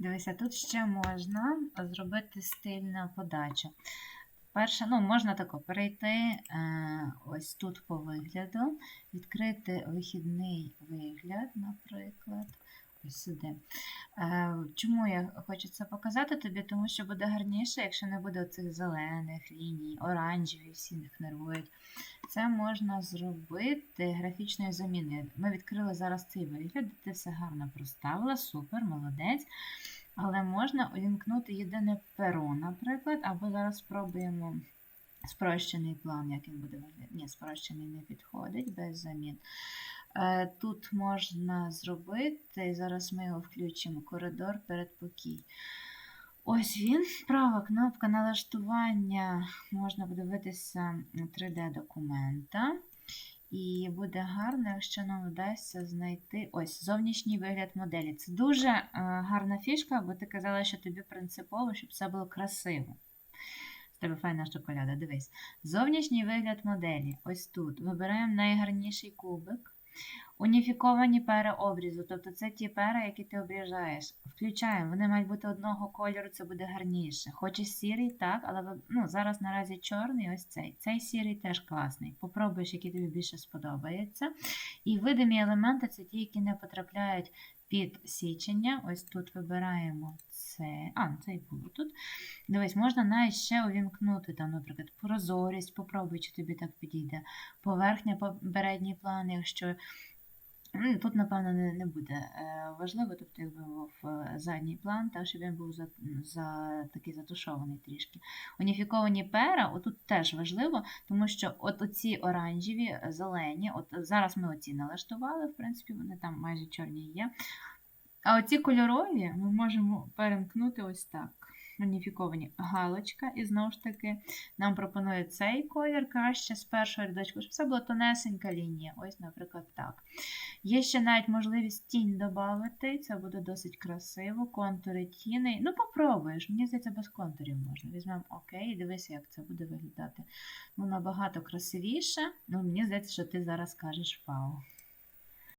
Дивися, тут ще можна зробити стильну подачу. Перше, ну, можна тако перейти е, ось тут по вигляду, відкрити вихідний вигляд, наприклад. Ось сюди. Е, чому я хочу це показати тобі? Тому що буде гарніше, якщо не буде оцих зелених ліній, оранжеві, всі їх нервують. Це можна зробити графічною заміною. Ми відкрили зараз цей вигляд, ти все гарно проставила, супер, молодець. Але можна увімкнути єдине перо, наприклад, або зараз спробуємо спрощений план, як він буде виглядати. Ні, спрощений не підходить без замін. Е, Тут можна зробити, зараз ми його включимо, коридор передпокій. Ось він, права кнопка налаштування, можна подивитися 3D-документа. І буде гарно, якщо нам вдасться знайти ось зовнішній вигляд моделі. Це дуже е, гарна фішка, бо ти казала, що тобі принципово, щоб все було красиво. З тебе файна шоколяда, дивись. Зовнішній вигляд моделі. Ось тут. Вибираємо найгарніший кубик. Уніфіковані пери обрізу, тобто це ті пери, які ти обрізаєш. Включаємо, вони мають бути одного кольору, це буде гарніше. Хочеш сірий, так, але ну, зараз наразі чорний, ось цей. Цей сірий теж класний. Попробуєш, який тобі більше сподобається. І видимі елементи це ті, які не потрапляють під січення. Ось тут вибираємо це. А, ну, цей було тут. Дивись, можна навіть ще увімкнути, там, наприклад, прозорість, попробуй, чи тобі так підійде. Поверхня, передній план, якщо. Ну, Тут, напевно, не, не буде е, важливо, тобто, якби був е, задній план, так, щоб він був за, за, такий затушований трішки. Уніфіковані пера, отут теж важливо, тому що от оці оранжеві, зелені, от зараз ми оці налаштували, в принципі, вони там майже чорні є. А оці кольорові ми можемо перемкнути ось так. Уніфіковані галочка, і знову ж таки нам пропонує цей колір краще з першого рядочку, щоб це була тонесенька лінія. Ось, наприклад, так. Є ще навіть можливість тінь додати, це буде досить красиво. Контури тіни. Ну, попробуєш, мені здається, без контурів можна. Візьмемо ОК і дивися, як це буде виглядати. Ну, набагато красивіше. Ну, мені здається, що ти зараз скажеш вау.